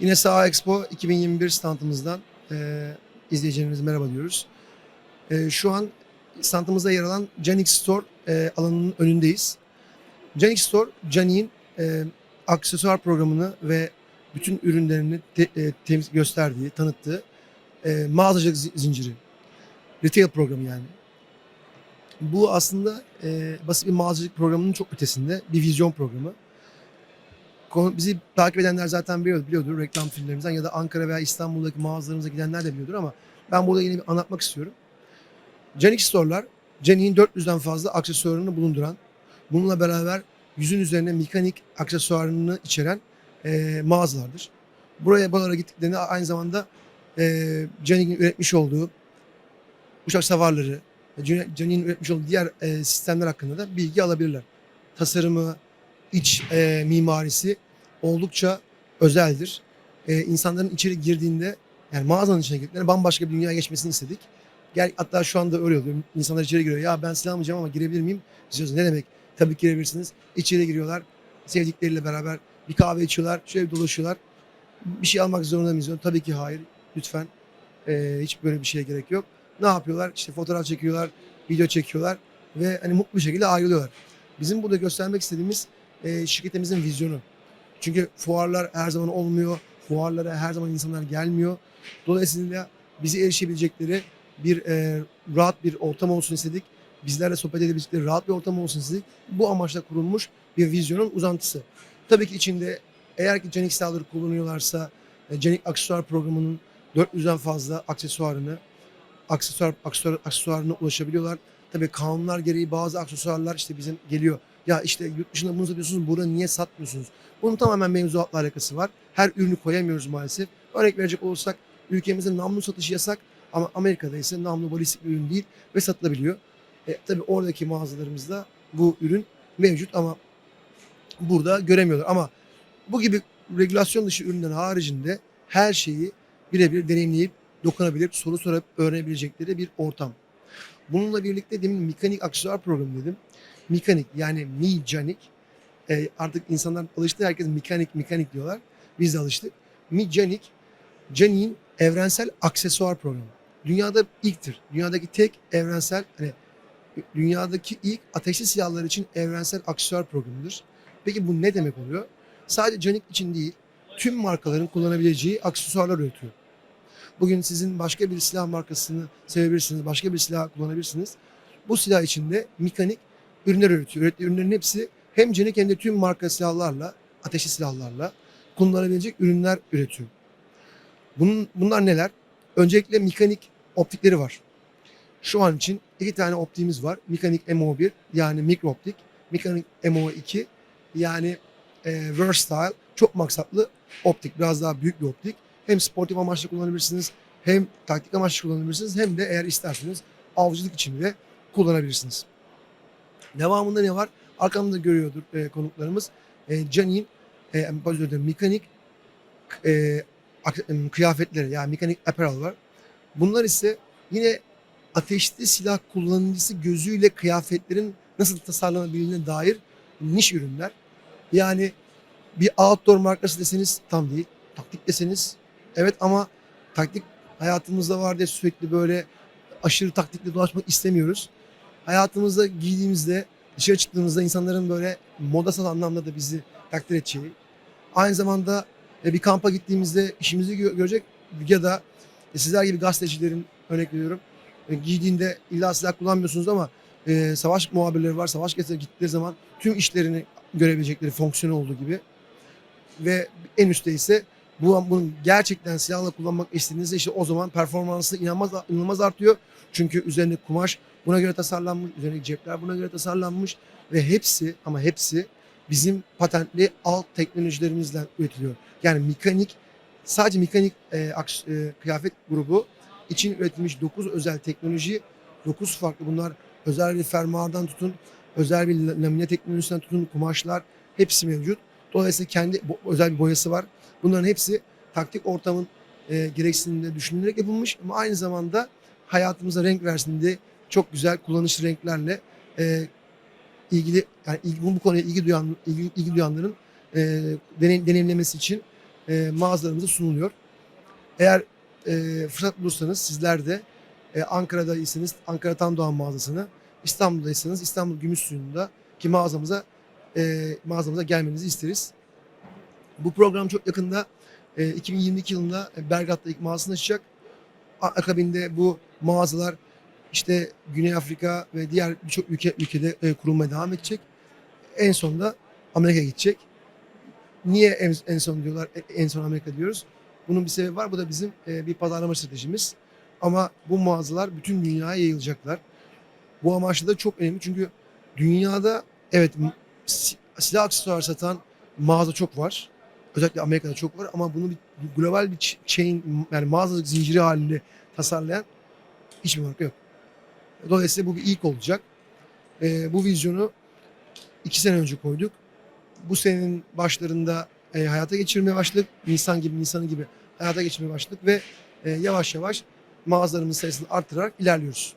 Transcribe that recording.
Yine Saha Expo 2021 standımızdan e, izleyicilerimize merhaba diyoruz. E, şu an standımızda yer alan Canix Store e, alanının önündeyiz. Canix Store, Canik'in e, aksesuar programını ve bütün ürünlerini te, e, temiz gösterdiği, tanıttığı e, mağazacılık zi- zinciri. Retail programı yani. Bu aslında e, basit bir mağazacılık programının çok ötesinde bir vizyon programı. Bizi takip edenler zaten biliyor, biliyordur reklam filmlerimizden ya da Ankara veya İstanbul'daki mağazalarımıza gidenler de biliyordur ama ben burada yine bir anlatmak istiyorum. Canik Store'lar, Canik'in 400'den fazla aksesuarını bulunduran, bununla beraber yüzün üzerine mekanik aksesuarını içeren e, mağazalardır. Buraya buralara gittiklerinde aynı zamanda e, Canik'in üretmiş olduğu uçak savarları, Canik'in üretmiş olduğu diğer e, sistemler hakkında da bilgi alabilirler. Tasarımı, iç e, mimarisi oldukça özeldir. E, insanların içeri girdiğinde yani mağazanın içine girdiklerinde bambaşka bir dünyaya geçmesini istedik. Gel, hatta şu anda öyle oluyor. İnsanlar içeri giriyor. Ya ben silah almayacağım ama girebilir miyim? Diyoruz ne demek? Tabii girebilirsiniz. İçeri giriyorlar. Sevdikleriyle beraber bir kahve içiyorlar. Şöyle bir dolaşıyorlar. Bir şey almak zorunda mıyız? Tabii ki hayır. Lütfen. E, hiç böyle bir şeye gerek yok. Ne yapıyorlar? İşte fotoğraf çekiyorlar, video çekiyorlar ve hani mutlu bir şekilde ayrılıyorlar. Bizim burada göstermek istediğimiz e, şirketimizin vizyonu. Çünkü fuarlar her zaman olmuyor. Fuarlara her zaman insanlar gelmiyor. Dolayısıyla bizi erişebilecekleri bir e, rahat bir ortam olsun istedik. Bizlerle sohbet edebilecekleri rahat bir ortam olsun istedik. Bu amaçla kurulmuş bir vizyonun uzantısı. Tabii ki içinde eğer ki Canik silahları kullanıyorlarsa e, aksesuar programının 400'den fazla aksesuarını aksesuar, aksesuar aksesuarına ulaşabiliyorlar. Tabii kanunlar gereği bazı aksesuarlar işte bizim geliyor. Ya işte yurt dışında bunu satıyorsunuz, burada niye satmıyorsunuz? Bunun tamamen mevzuatla alakası var. Her ürünü koyamıyoruz maalesef. Örnek verecek olursak ülkemizde namlu satışı yasak ama Amerika'da ise namlu balistik ürün değil ve satılabiliyor. E, tabii oradaki mağazalarımızda bu ürün mevcut ama burada göremiyorlar. Ama bu gibi regülasyon dışı ürünlerin haricinde her şeyi birebir deneyimleyip dokunabilip soru sorup öğrenebilecekleri bir ortam. Bununla birlikte demin mekanik aksesuar programı dedim. Mekanik yani mi canik. E, artık insanlar alıştı herkes mekanik mekanik diyorlar. Biz de alıştık. Mi canik, Canik'in evrensel aksesuar programı. Dünyada ilktir. Dünyadaki tek evrensel hani dünyadaki ilk ateşli silahlar için evrensel aksesuar programıdır. Peki bu ne demek oluyor? Sadece Canik için değil, tüm markaların kullanabileceği aksesuarlar üretiyor. Bugün sizin başka bir silah markasını sevebilirsiniz, başka bir silah kullanabilirsiniz. Bu silah içinde mekanik ürünler üretiyor. Ürettiği ürünlerin hepsi hem Canik hem de tüm marka silahlarla, ateşli silahlarla kullanılabilecek ürünler üretiyor. Bunun, bunlar neler? Öncelikle mekanik optikleri var. Şu an için iki tane optiğimiz var. Mekanik MO1 yani mikro optik. Mekanik MO2 yani e, versatile çok maksatlı optik. Biraz daha büyük bir optik. Hem sportif amaçlı kullanabilirsiniz hem taktik amaçlı kullanabilirsiniz hem de eğer isterseniz avcılık için de kullanabilirsiniz. Devamında ne var? Arkamda görüyordur e, konuklarımız. E, Canik'in e, özür dilerim, mekanik e, kıyafetleri yani mekanik apparel var. Bunlar ise yine ateşli silah kullanıcısı gözüyle kıyafetlerin nasıl tasarlanabildiğine dair niş ürünler. Yani bir outdoor markası deseniz tam değil. Taktik deseniz evet ama taktik hayatımızda var diye sürekli böyle aşırı taktikle dolaşmak istemiyoruz. Hayatımızda giydiğimizde dışarı çıktığımızda insanların böyle modasal anlamda da bizi takdir edeceği. Aynı zamanda e, bir kampa gittiğimizde işimizi gö- görecek ya da e, sizler gibi gazetecilerin örnek veriyorum e, giydiğinde illa silah kullanmıyorsunuz ama e, savaş muhabirleri var. Savaş gazeteleri gittikleri zaman tüm işlerini görebilecekleri fonksiyonu olduğu gibi ve en üstte ise bu bunun gerçekten silahla kullanmak istediğinizde işte o zaman performansı inanılmaz inanılmaz artıyor. Çünkü üzerindeki kumaş buna göre tasarlanmış, üzerindeki cepler buna göre tasarlanmış ve hepsi ama hepsi bizim patentli alt teknolojilerimizle üretiliyor. Yani mekanik sadece mekanik e, aks- e, kıyafet grubu için üretilmiş 9 özel teknoloji, 9 farklı bunlar özel bir fermuardan tutun, özel bir lamine teknolojisinden tutun, kumaşlar hepsi mevcut. Dolayısıyla kendi özel bir boyası var. Bunların hepsi taktik ortamın e, gereksiniminde düşünülerek yapılmış ama aynı zamanda hayatımıza renk versin diye çok güzel kullanışlı renklerle e, ilgili yani ilgi, bu, bu konuya ilgi duyan ilgi, ilgi duyanların e, deney- deneyimlemesi için e, mağazalarımıza sunuluyor. Eğer e, fırsat bulursanız sizler de e, Ankara'daysanız Ankara Tam Doğan mağazasını, İstanbul'daysanız İstanbul Gümüşsuyu'nda ki mağazamıza e, mağazamıza gelmenizi isteriz. Bu program çok yakında e, 2022 yılında Belgrad'da ilk mağazasını açacak. Akabinde bu mağazalar işte Güney Afrika ve diğer birçok ülke ülkede e, kurulmaya devam edecek. En sonunda Amerika'ya gidecek. Niye en, en son diyorlar, e- en son Amerika diyoruz? Bunun bir sebebi var. Bu da bizim e, bir pazarlama stratejimiz. Ama bu mağazalar bütün dünyaya yayılacaklar. Bu amaçla da çok önemli çünkü dünyada evet silah aksesuar satan mağaza çok var. Özellikle Amerika'da çok var ama bunu bir global bir chain yani mağazacılık zinciri halinde tasarlayan hiçbir marka yok. Dolayısıyla bu bir ilk olacak. Ee, bu vizyonu iki sene önce koyduk. Bu senenin başlarında e, hayata geçirmeye başladık. Nisan gibi, Nisan'ı gibi hayata geçirmeye başladık ve e, yavaş yavaş mağazalarımızın sayısını arttırarak ilerliyoruz.